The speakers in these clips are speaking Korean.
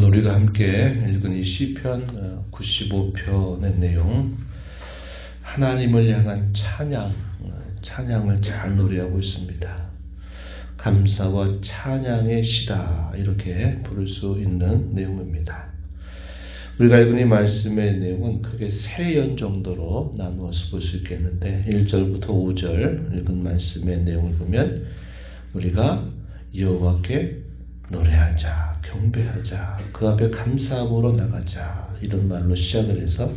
오늘 우리가 함께 읽은 이 시편 95편의 내용 하나님을 향한 찬양, 찬양을 잘 노래하고 있습니다. 감사와 찬양의 시다 이렇게 부를 수 있는 내용입니다. 우리가 읽은 이 말씀의 내용은 크게 세 연 정도로 나누어서 볼 수 있겠는데 1절부터 5절 읽은 말씀의 내용을 보면 우리가 여호와께 노래하자, 경배하자, 그 앞에 감사함으로 나가자 이런 말로 시작을 해서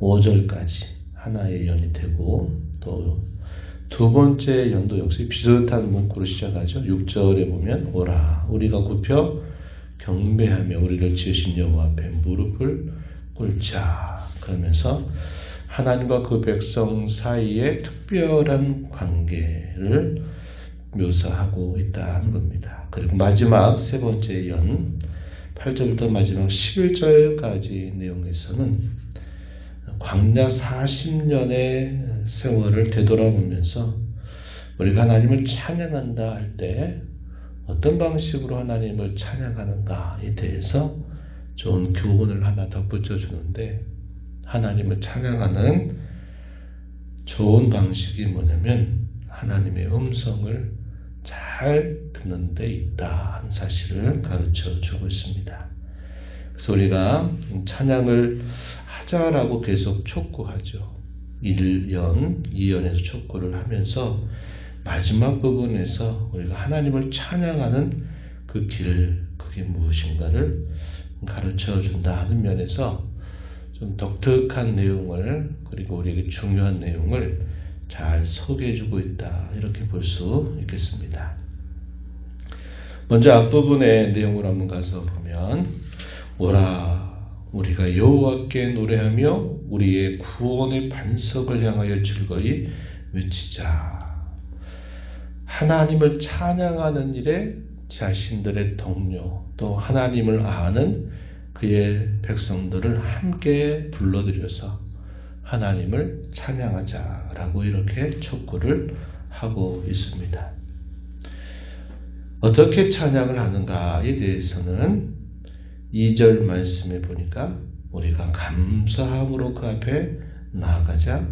5절까지 어, 하나의 연이 되고 또 두 번째 연도 역시 비슷한 문구로 시작하죠. 6절에 보면 오라 우리가 굽혀 경배하며 우리를 지으신 여호와 앞에 무릎을 꿇자 그러면서 하나님과 그 백성 사이에 특별한 관계를 묘사하고 있다는 겁니다. 그리고 마지막 세 번째 연 8절부터 마지막 11절까지 내용에서는 광야 40년의 세월을 되돌아보면서 우리가 하나님을 찬양한다 할 때 어떤 방식으로 하나님을 찬양하는가에 대해서 좋은 교훈을 하나 덧붙여 주는데 하나님을 찬양하는 좋은 방식이 뭐냐면 하나님의 음성을 잘 듣는 데 있다 하는 사실을 가르쳐 주고 있습니다. 그래서 우리가 찬양을 하자라고 계속 촉구하죠. 1연, 2연에서 촉구를 하면서 마지막 부분에서 우리가 하나님을 찬양하는 그 길, 그게 무엇인가를 가르쳐 준다 하는 면에서 좀 독특한 내용을 그리고 우리에게 중요한 내용을 잘 소개해주고 있다 이렇게 볼 수 있겠습니다. 먼저 앞부분의 내용을 한번 가서 보면 오라 우리가 여호와께 노래하며 우리의 구원의 반석을 향하여 즐거이 외치자. 하나님을 찬양하는 일에 자신들의 동료 또 하나님을 아는 그의 백성들을 함께 불러들여서 하나님을 찬양하자라고 이렇게 촉구를 하고 있습니다. 어떻게 찬양을 하는가에 대해서는 2절 말씀에 보니까 우리가 감사함으로 그 앞에 나아가자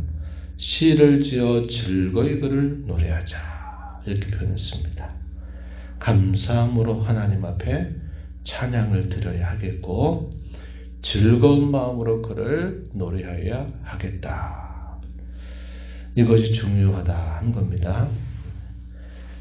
시를 지어 즐거이 그를 노래하자 이렇게 표현했습니다. 감사함으로 하나님 앞에 찬양을 드려야 하겠고 즐거운 마음으로 그를 노래하여야 하겠다. 이것이 중요하다 한 겁니다.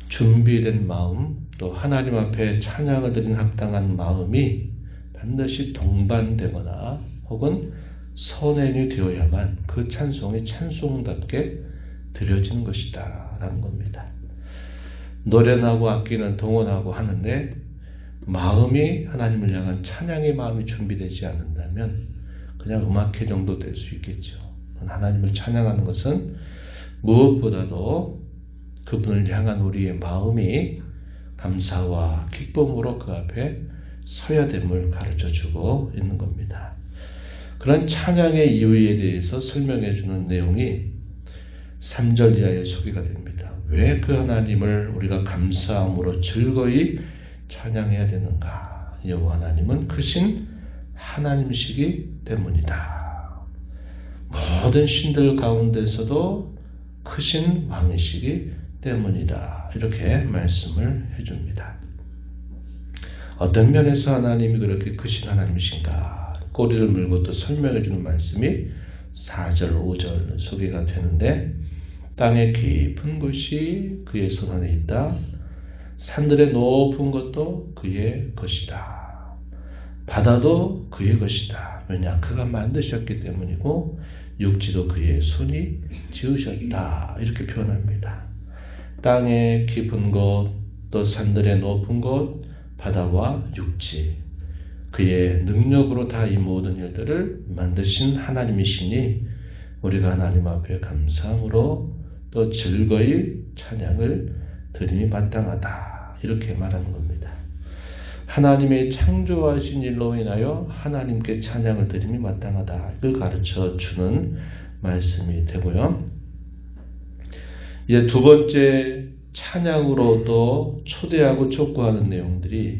준비된 마음, 또 하나님 앞에 찬양을 드린 합당한 마음이 반드시 동반되거나 혹은 선행이 되어야만 그 찬송이 찬송답게 드려지는 것이다. 라는 겁니다. 노래나고 악기는 동원하고 하는데 마음이 하나님을 향한 찬양의 마음이 준비되지 않는다면 그냥 음악회 정도 될 수 있겠죠. 하나님을 찬양하는 것은 무엇보다도 그분을 향한 우리의 마음이 감사와 기쁨으로 그 앞에 서야 됨을 가르쳐 주고 있는 겁니다. 그런 찬양의 이유에 대해서 설명해 주는 내용이 3절 이하에 소개가 됩니다. 왜 그 하나님을 우리가 감사함으로 즐거이 찬양해야 되는가? 여호와 하나님은 크신 하나님이시기 때문이다. 모든 신들 가운데서도 크신 왕이시기 때문이다. 이렇게 말씀을 해줍니다. 어떤 면에서 하나님이 그렇게 크신 하나님이신가? 꼬리를 물고 또 설명해 주는 말씀이 4절, 5절 소개가 되는데 땅의 깊은 곳이 그의 손 안에 있다. 산들의 높은 것도 그의 것이다. 바다도 그의 것이다. 왜냐? 그가 만드셨기 때문이고 육지도 그의 손이 지으셨다. 이렇게 표현합니다. 땅의 깊은 곳, 또 산들의 높은 곳, 바다와 육지, 그의 능력으로 다 이 모든 일들을 만드신 하나님이시니 우리가 하나님 앞에 감사함으로 또 즐거이 찬양을 드림이 마땅하다. 이렇게 말하는 겁니다. 하나님의 창조하신 일로 인하여 하나님께 찬양을 드림이 마땅하다. 이걸 가르쳐 주는 말씀이 되고요. 이제 두 번째 찬양으로도 초대하고 촉구하는 내용들이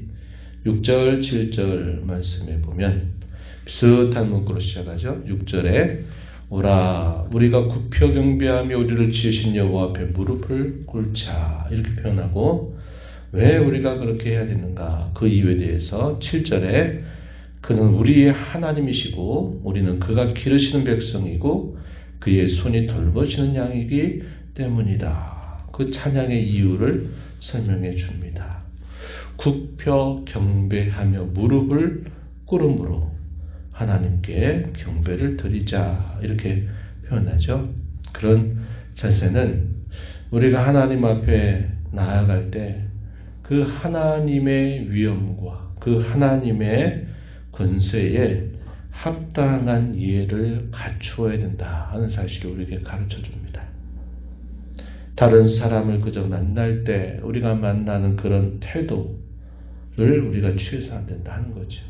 6절, 7절 말씀에 보면 비슷한 문구로 시작하죠. 6절에 오라 우리가 굽혀 경배하며 우리를 지으신 여호와 앞에 무릎을 꿇자 이렇게 표현하고 왜 우리가 그렇게 해야 되는가 그 이유에 대해서 7절에 그는 우리의 하나님이시고 우리는 그가 기르시는 백성이고 그의 손이 돌보시는 양이기 때문이다. 그 찬양의 이유를 설명해 줍니다. 굽혀 경배하며 무릎을 꿇음으로 하나님께 경배를 드리자 이렇게 표현하죠. 그런 자세는 우리가 하나님 앞에 나아갈 때 그 하나님의 위엄과 그 하나님의 권세에 합당한 이해를 갖추어야 된다 하는 사실을 우리에게 가르쳐 줍니다. 다른 사람을 그저 만날 때 우리가 만나는 그런 태도를 우리가 취해서 안 된다 하는 거죠.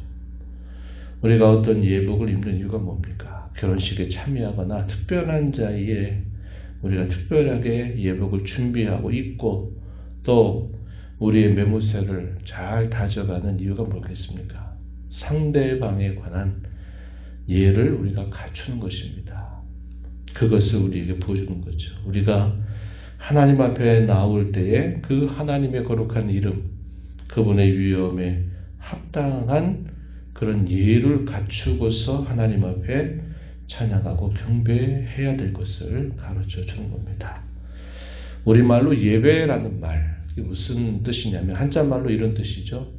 우리가 어떤 예복을 입는 이유가 뭡니까? 결혼식에 참여하거나 특별한 자리에 우리가 특별하게 예복을 준비하고 입고 또 우리의 매무새를 잘 다져가는 이유가 뭐겠습니까? 상대방에 관한 예를 우리가 갖추는 것입니다. 그것을 우리에게 보여주는 거죠. 우리가 하나님 앞에 나올 때에 그 하나님의 거룩한 이름, 그분의 위엄에 합당한 그런 예를 갖추고서 하나님 앞에 찬양하고 경배해야 될 것을 가르쳐 주는 겁니다. 우리말로 예배라는 말, 이게 무슨 뜻이냐면 한자말로 이런 뜻이죠.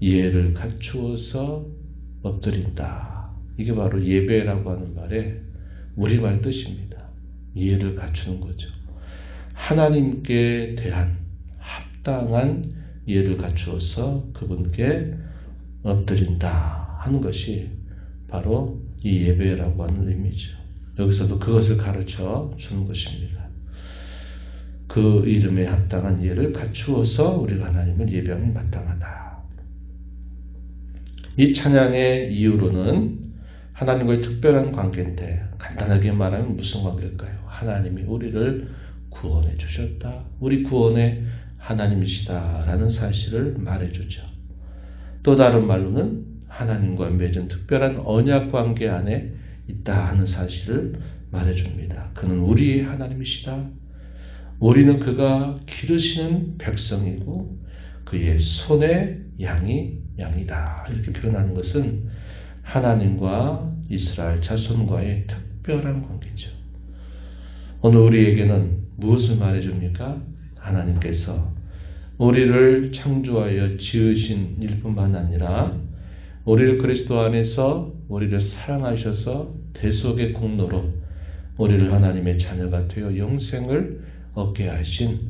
예를 갖추어서 엎드린다. 이게 바로 예배라고 하는 말의 우리말 뜻입니다. 예를 갖추는 거죠. 하나님께 대한 합당한 예를 갖추어서 그분께 엎드린다 하는 것이 바로 이 예배라고 하는 의미죠. 여기서도 그것을 가르쳐 주는 것입니다. 그 이름에 합당한 예를 갖추어서 우리가 하나님을 예배하면 마땅하다. 이 찬양의 이유로는 하나님과의 특별한 관계인데 간단하게 말하면 무슨 관계일까요? 하나님이 우리를 구원해 주셨다. 우리 구원의 하나님이시다라는 사실을 말해 주죠. 또 다른 말로는 하나님과 맺은 특별한 언약 관계 안에 있다 하는 사실을 말해 줍니다. 그는 우리의 하나님이시다. 우리는 그가 기르시는 백성이고 그의 손의 양이 양이다. 이렇게 표현하는 것은 하나님과 이스라엘 자손과의 특별한 관계죠. 오늘 우리에게는 무엇을 말해줍니까? 하나님께서 우리를 창조하여 지으신 일뿐만 아니라 우리를 그리스도 안에서 우리를 사랑하셔서 대속의 공로로 우리를 하나님의 자녀가 되어 영생을 얻게 하신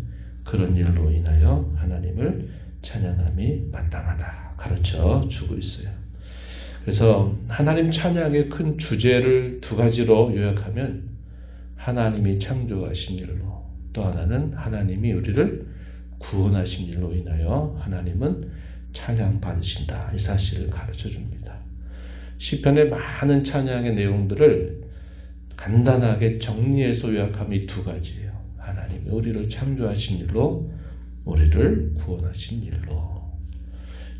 그런 일로 인하여 하나님을 찬양함이 마땅하다 가르쳐 주고 있어요. 그래서 하나님 찬양의 큰 주제를 두 가지로 요약하면 하나님이 창조하신 일로 또 하나는 하나님이 우리를 구원하신 일로 인하여 하나님은 찬양 받으신다. 이 사실을 가르쳐 줍니다. 시편의 많은 찬양의 내용들을 간단하게 정리해서 요약하면 이두 가지예요. 하나님이 우리를 창조하신 일로 우리를 구원하신 일로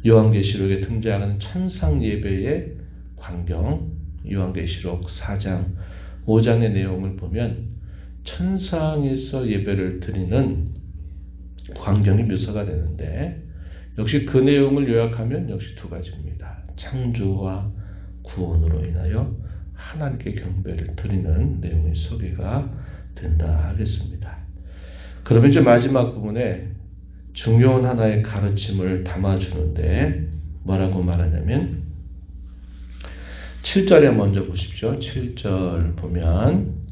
요한계시록에 등장하는 천상 예배의 광경 요한계시록 4장 5장의 내용을 보면 천상에서 예배를 드리는 광경이 묘사가 되는데 역시 그 내용을 요약하면 역시 두 가지입니다. 창조와 구원으로 인하여 하나님께 경배를 드리는 내용이 소개가 된다 하겠습니다. 그러면 이제 마지막 부분에 중요한 하나의 가르침을 담아주는데 뭐라고 말하냐면 7절에 먼저 보십시오. 7절 보면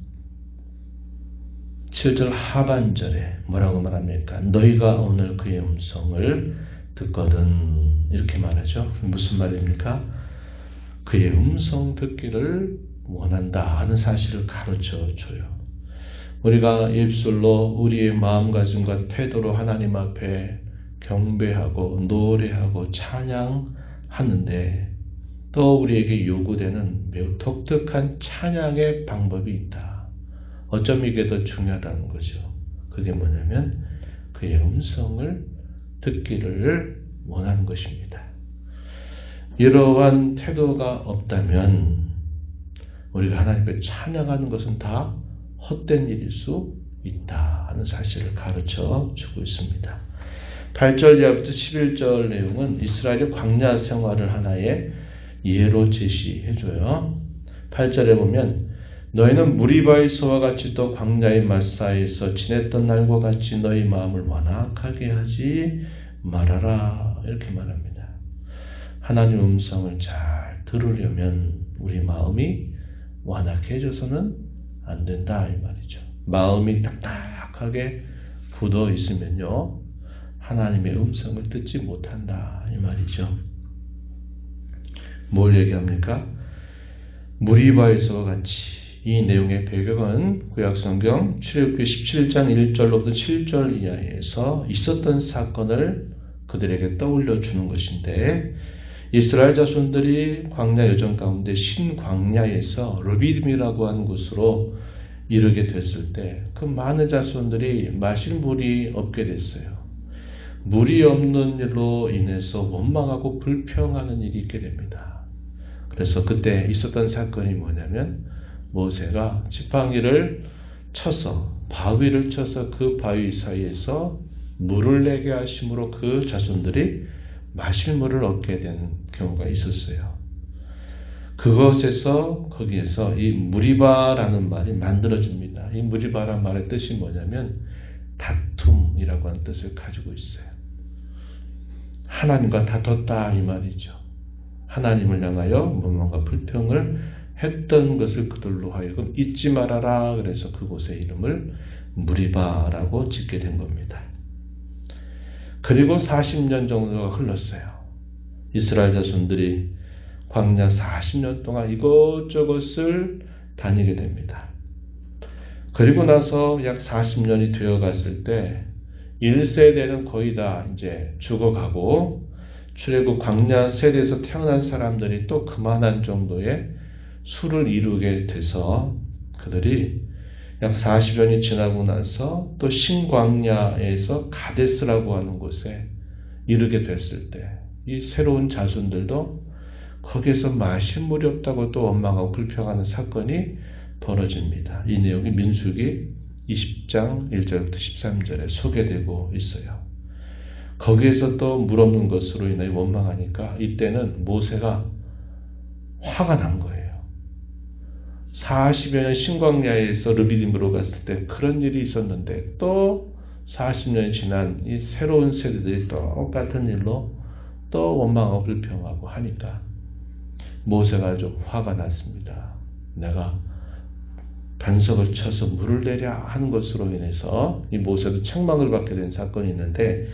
7절 하반절에 뭐라고 말합니까? 너희가 오늘 그의 음성을 듣거든 이렇게 말하죠. 무슨 말입니까? 그의 음성 듣기를 원한다 하는 사실을 가르쳐 줘요. 우리가 입술로 우리의 마음가짐과 태도로 하나님 앞에 경배하고 노래하고 찬양하는데 또 우리에게 요구되는 매우 독특한 찬양의 방법이 있다. 어쩜 이게 더 중요하다는 거죠. 그게 뭐냐면 그의 음성을 듣기를 원하는 것입니다. 이러한 태도가 없다면 우리가 하나님께 찬양하는 것은 다 헛된 일일 수 있다 하는 사실을 가르쳐 주고 있습니다. 8절 이하부터 11절 내용은 이스라엘의 광야 생활을 하나의 예로 제시해 줘요. 8절에 보면 너희는 무리바에서와 같이 또 광야의 마사에서 지냈던 날과 같이 너희 마음을 완악하게 하지 말아라 이렇게 말합니다. 하나님 음성을 잘 들으려면 우리 마음이 완악해져서는 안 된다 이 말이죠. 마음이 딱딱하게 굳어 있으면요 하나님의 음성을 듣지 못한다 이 말이죠. 뭘 얘기합니까? 무리바에서와 같이 이 내용의 배경은 구약성경 출애굽기 17장 1절로부터 7절 이하에서 있었던 사건을 그들에게 떠올려 주는 것인데 이스라엘 자손들이 광야 여정 가운데 신광야에서 르비딤이라고 하는 곳으로 이르게 됐을 때 그 많은 자손들이 마실 물이 없게 됐어요. 물이 없는 일로 인해서 원망하고 불평하는 일이 있게 됩니다. 그래서 그때 있었던 사건이 뭐냐면 모세가 지팡이를 쳐서 바위를 쳐서 그 바위 사이에서 물을 내게 하심으로 그 자손들이 마실 물을 얻게 된 경우가 있었어요. 그것에서 거기에서 이 무리바라는 말이 만들어집니다. 이 무리바라는 말의 뜻이 뭐냐면 다툼이라고 하는 뜻을 가지고 있어요. 하나님과 다퉜다 이 말이죠. 하나님을 향하여 뭔가 불평을 했던 것을 그들로 하여금 잊지 말아라 그래서 그곳의 이름을 무리바라고 짓게 된 겁니다. 그리고 40년 정도가 흘렀어요. 이스라엘 자손들이 광야 40년 동안 이것저것을 다니게 됩니다. 그리고 나서 약 40년이 되어 갔을 때 1세대는 거의 다 이제 죽어가고 출애굽 광야 세대에서 태어난 사람들이 또 그만한 정도의 수를 이루게 돼서 그들이 약 40년이 지나고 나서 또 신광야에서 가데스라고 하는 곳에 이르게 됐을 때 이 새로운 자손들도 거기에서 마신 없다고 또 원망하고 불평하는 사건이 벌어집니다. 이 내용이 민수기 20장 1절부터 13절에 소개되고 있어요. 거기에서 또 물 없는 것으로 인하여 원망하니까 이때는 모세가 화가 난 거예요. 40여 년 신광야에서 르비딤으로 갔을 때 그런 일이 있었는데 또 40년이 지난 이 새로운 세대들이 똑같은 일로 또 원망하고 불평하고 하니까 모세가 좀 화가 났습니다. 내가 반석을 쳐서 물을 내려 하는 것으로 인해서 이 모세도 책망을 받게 된 사건이 있는데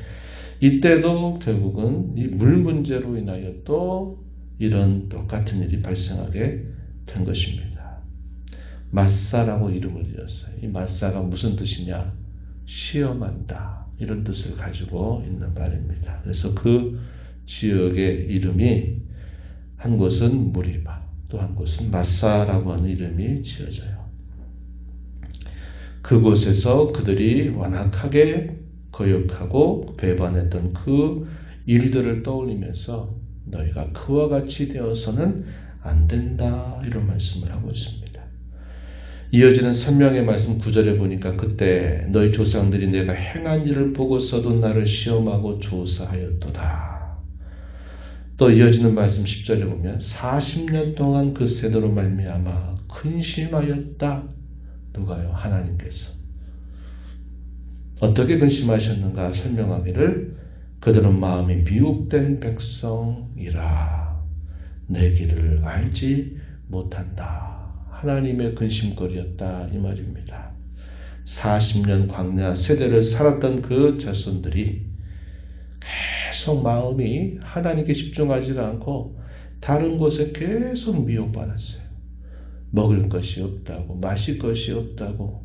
이때도 결국은 이 물 문제로 인하여 또 이런 똑같은 일이 발생하게 된 것입니다. 마사라고 이름을 지었어요. 이 마사가 무슨 뜻이냐? 시험한다. 이런 뜻을 가지고 있는 말입니다. 그래서 그 지역의 이름이 한 곳은 무리바, 또 한 곳은 마사라고 하는 이름이 지어져요. 그곳에서 그들이 완악하게 거역하고 배반했던 그 일들을 떠올리면서 너희가 그와 같이 되어서는 안 된다 이런 말씀을 하고 있습니다. 이어지는 선명의 말씀 구절에 보니까 그때 너희 조상들이 내가 행한 일을 보고서도 나를 시험하고 조사하였도다. 또 이어지는 말씀 10절에 보면 40년 동안 그 세대로 말미암아 근심하였다. 누가요? 하나님께서. 어떻게 근심하셨는가 설명하기를 그들은 마음이 미혹된 백성이라 내 길을 알지 못한다. 하나님의 근심거리였다 이 말입니다. 40년 광야 세대를 살았던 그 자손들이 계속 마음이 하나님께 집중하지가 않고 다른 곳에 계속 미혹받았어요. 먹을 것이 없다고, 마실 것이 없다고,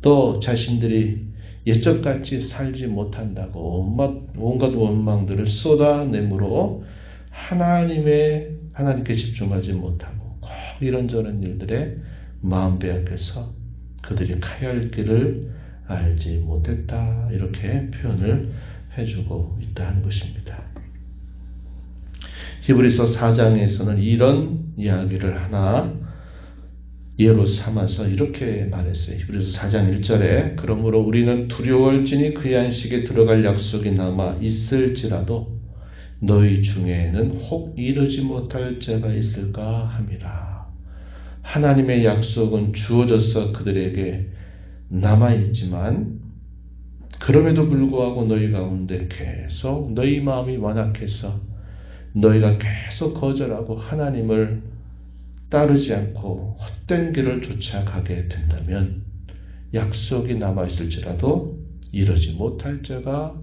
또 자신들이 예적같이 살지 못한다고 온갖, 원망들을 쏟아내므로 하나님의 하나님께 집중하지 못하고 이런저런 일들에 마음 빼앗겨서 그들이 가야 할 길을 알지 못했다. 이렇게 표현을 해주고 있다 는 것입니다. 히브리서 4장에서는 이런 이야기를 하나 예로 삼아서 이렇게 말했어요. 히브리서 4장 1절에 그러므로 우리는 두려워할지니 그의 안식에 들어갈 약속이 남아 있을지라도 너희 중에는 혹 이르지 못할 자가 있을까 함이라. 하나님의 약속은 주어져서 그들에게 남아 있지만 그럼에도 불구하고 너희 가운데 계속 너희 마음이 완악해서 너희가 계속 거절하고 하나님을 따르지 않고 헛된 길을 쫓아가게 된다면 약속이 남아있을지라도 이러지 못할 자가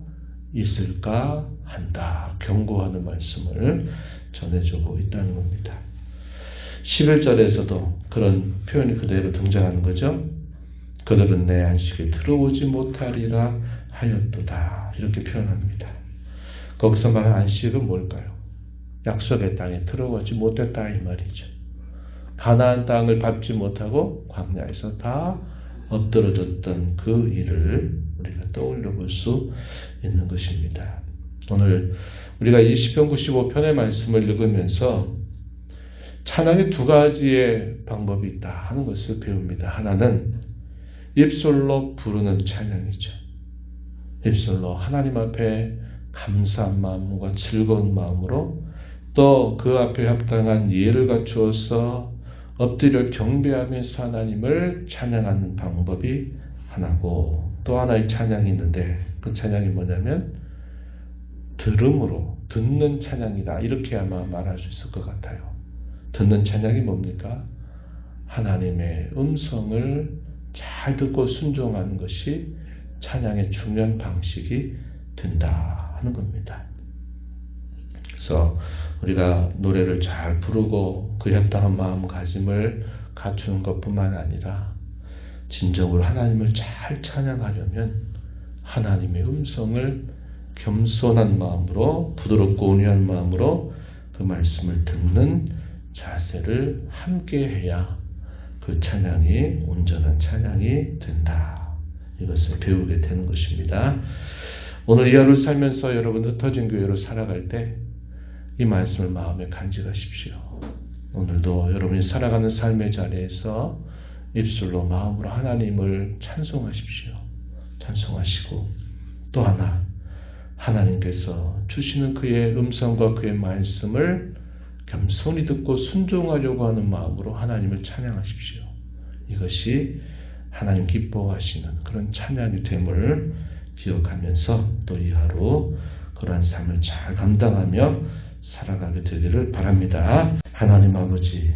있을까 한다. 경고하는 말씀을 전해주고 있다는 겁니다. 11절에서도 그런 표현이 그대로 등장하는 거죠. 그들은 내 안식에 들어오지 못하리라 하였도다. 이렇게 표현합니다. 거기서 말한 안식은 뭘까요? 약속의 땅에 들어오지 못했다 이 말이죠. 가나안 땅을 밟지 못하고 광야에서 다 엎드러졌던 그 일을 우리가 떠올려 볼 수 있는 것입니다. 오늘 우리가 이 시편 95편의 말씀을 읽으면서 찬양의 두 가지의 방법이 있다 하는 것을 배웁니다. 하나는 입술로 부르는 찬양이죠. 입술로 하나님 앞에 감사한 마음과 즐거운 마음으로 또 그 앞에 합당한 예를 갖추어서 엎드려 경배하면서 하나님을 찬양하는 방법이 하나고 또 하나의 찬양이 있는데 그 찬양이 뭐냐면 들음으로 듣는 찬양이다 이렇게 아마 말할 수 있을 것 같아요. 듣는 찬양이 뭡니까? 하나님의 음성을 잘 듣고 순종하는 것이 찬양의 중요한 방식이 된다 하는 겁니다. 그래서 우리가 노래를 잘 부르고 그 합당한 마음가짐을 갖추는 것뿐만 아니라 진정으로 하나님을 잘 찬양하려면 하나님의 음성을 겸손한 마음으로 부드럽고 온유한 마음으로 그 말씀을 듣는 자세를 함께 해야 그 찬양이 온전한 찬양이 된다. 이것을 배우게 되는 것입니다. 오늘 이 하루 살면서 여러분 흩어진 교회로 살아갈 때 이 말씀을 마음에 간직하십시오. 오늘도 여러분이 살아가는 삶의 자리에서 입술로 마음으로 하나님을 찬송하십시오. 찬송하시고 또 하나 하나님께서 주시는 그의 음성과 그의 말씀을 겸손히 듣고 순종하려고 하는 마음으로 하나님을 찬양하십시오. 이것이 하나님 기뻐하시는 그런 찬양이 됨을 기억하면서 또 이 하루 그러한 삶을 잘 감당하며 살아가게 되기를 바랍니다. 하나님 아버지,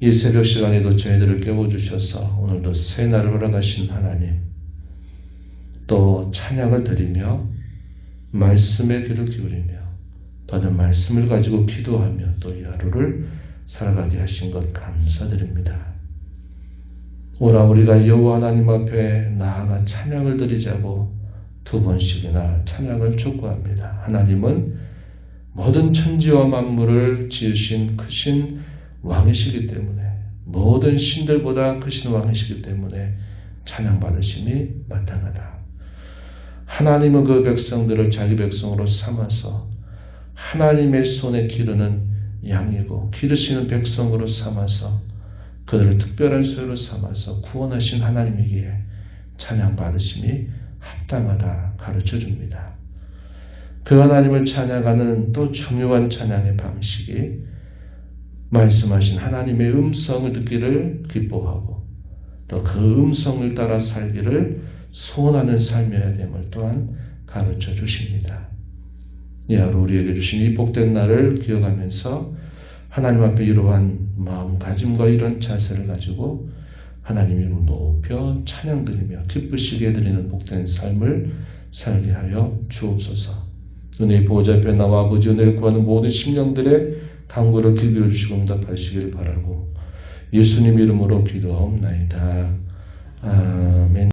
이 새벽 시간에도 저희들을 깨워주셔서 오늘도 새 날을 허락하신 하나님, 또 찬양을 드리며 말씀의 귀를 기울이며 받은 말씀을 가지고 기도하며 또 이 하루를 살아가게 하신 것 감사드립니다. 오라 우리가 여호와 하나님 앞에 나아가 찬양을 드리자고 두 번씩이나 찬양을 촉구합니다. 하나님은 모든 천지와 만물을 지으신 크신 왕이시기 때문에 모든 신들보다 크신 왕이시기 때문에 찬양받으심이 마땅하다. 하나님은 그 백성들을 자기 백성으로 삼아서 하나님의 손에 기르는 양이고 기르시는 백성으로 삼아서 그들을 특별한 소유로 삼아서 구원하신 하나님이기에 찬양받으심이 합당하다 가르쳐 줍니다. 그 하나님을 찬양하는 또 중요한 찬양의 방식이 말씀하신 하나님의 음성을 듣기를 기뻐하고 또 그 음성을 따라 살기를 소원하는 삶이어야 됨을 또한 가르쳐 주십니다. 이 하루 우리에게 주신 이 복된 날을 기억하면서 하나님 앞에 이러한 마음가짐과 이런 자세를 가지고 하나님 이름 높여 찬양 드리며 기쁘시게 드리는 복된 삶을 살게 하여 주옵소서. 은혜의 보좌 앞에 나와 아버지 은혜를 구하는 모든 심령들의 강구를 기도해 주시고 응답하시기를 바라고 예수님 이름으로 기도하옵나이다. 아멘.